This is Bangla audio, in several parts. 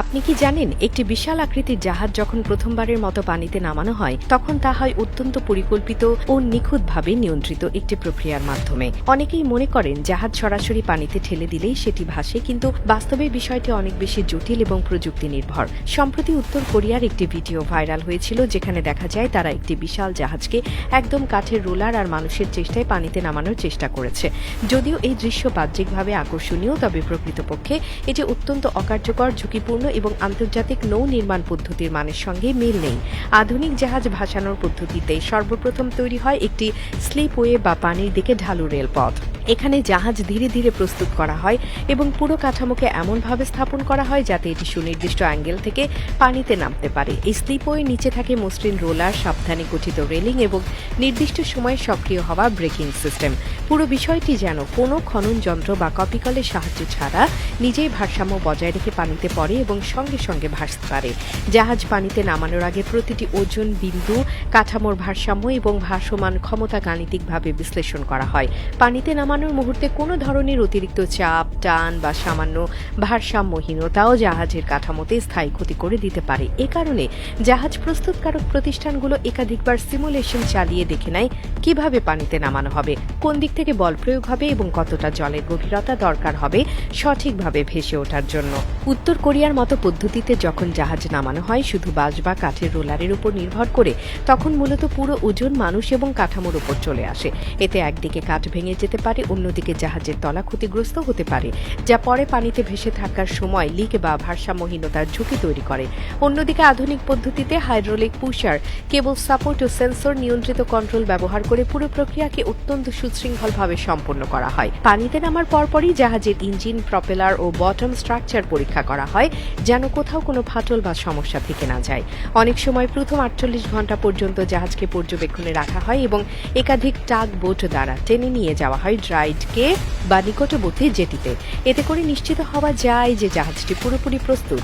আপনি কি জানেন, একটি বিশাল আকৃতির জাহাজ যখন প্রথমবারের মতো পানিতে নামানো হয়, তখন তা হয় অত্যন্ত পরিকল্পিত ও নিখুঁতভাবে নিয়ন্ত্রিত একটি প্রক্রিয়ার মাধ্যমে। অনেকেই মনে করেন, জাহাজ সরাসরি পানিতে ঠেলে দিলেই সেটি ভাসে, কিন্তু বাস্তবে বিষয়টি অনেক বেশি জটিল এবং প্রযুক্তি নির্ভর সম্প্রতি উত্তর কোরিয়ার একটি ভিডিও ভাইরাল হয়েছিল, যেখানে দেখা যায় তারা একটি বিশাল জাহাজকে একদম কাঠের রোলার আর মানুষের চেষ্টায় পানিতে নামানোর চেষ্টা করেছে। যদিও এই দৃশ্য বাহ্যিকভাবে আকর্ষণীয়, তবে প্রকৃতপক্ষে এটি অত্যন্ত অকার্যকর, ঝুঁকিপূর্ণ এবং আন্তর্জাতিক নৌ নির্মাণ পদ্ধতির মানের সঙ্গে মিল নেই। আধুনিক জাহাজ ভাসানোর পদ্ধতিতে সর্বপ্রথম তৈরি হয় একটি স্লিপওয়ে বা পানির দিকে ঢালু রেলপথ। এখানে জাহাজ ধীরে ধীরে প্রস্তুত করা হয় এবং পুরো কাঠামোকে এমনভাবে স্থাপন করা হয় যাতে এটি সুনির্দিষ্ট অ্যাঙ্গেল থেকে পানিতে নামতে পারে। এই স্লিপওয়ে নিচে থাকে মসৃণ রোলার, সাবধানে গঠিত রেলিং এবং নির্দিষ্ট সময়ে সক্রিয় হওয়া ব্রেকিং সিস্টেম। পুরো বিষয়টি যেন কোনো খনন যন্ত্র বা কপিকলের সাহায্য ছাড়া নিজেই ভারসাম্য বজায় রেখে পানিতে পড়ে এবং সঙ্গে সঙ্গে ভাসতে পারে। জাহাজ পানিতে নামানোর আগে প্রতিটি ওজন, বিন্দু, কাঠামোর ভারসাম্য এবং ভাসমান ক্ষমতা গাণিতিকভাবে বিশ্লেষণ করা হয়। পানিতে নামানোর মুহূর্তে কোনো ধরনের অতিরিক্ত চাপ, টান বা সামান্য ভারসাম্যহীনতাও জাহাজের কাঠামোতে স্থায়ী ক্ষতি করে দিতে পারে। এ কারণে জাহাজ প্রস্তুতকারক প্রতিষ্ঠানগুলো একাধিকবার সিমুলেশন চালিয়ে দেখে নেয় কীভাবে পানিতে নামানো হবে, কোন দিক থেকে বল প্রয়োগ হবে এবং কতটা জলের গভীরতা দরকার হবে সঠিকভাবে ভেসে ওঠার জন্য। উত্তর কোরিয়ার মতো পদ্ধতিতে যখন জাহাজ নামানো হয়, শুধু বাঁশ বা কাঠের রোলারের উপর নির্ভর করে, তখন মূলত পুরো ওজন মানুষ এবং কাঠামোর উপর চলে আসে। এতে একদিকে কাঠ ভেঙে যেতে পারে অন্যদিকে জাহাজের তলা ক্ষতিগ্রস্ত হতে পারে, যা পরে পানিতে ভেসে থাকার সময় লিক বা ভারসাম্যহীনতার ঝুঁকি তৈরি করে। অন্যদিকে আধুনিক পদ্ধতিতে হাইড্রোলিক পুশার, কেবল সাপোর্ট ও সেন্সর নিয়ন্ত্রিত কন্ট্রোল ব্যবহার করে পুরো প্রক্রিয়াকে অত্যন্ত সুশৃঙ্খলভাবে সম্পন্ন করা হয়। পানিতে নামার পরপরই জাহাজের ইঞ্জিন, প্রপেলার ও বটম স্ট্রাকচার পরীক্ষা করা হয়, যেন কোথাও কোনো ফাটল বা সমস্যা থেকে না যায়। অনেক সময় প্রথম আটচল্লিশ ঘণ্টা পর্যন্ত জাহাজকে পর্যবেক্ষণে রাখা হয় এবং একাধিক টাগ বোট দ্বারা টেনে নিয়ে যাওয়া হয় ড্রাইডকে বা নিকটবর্তী জেটিতে। এতে করে নিশ্চিত হওয়া যায় যে জাহাজটি পুরোপুরি প্রস্তুত।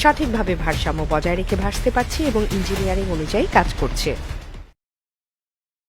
সঠিকভাবে ভারসাম্য বজায় রেখে ভাসতে পারছে এবং ইঞ্জিনিয়ারিং অনুযায়ী কাজ করছে।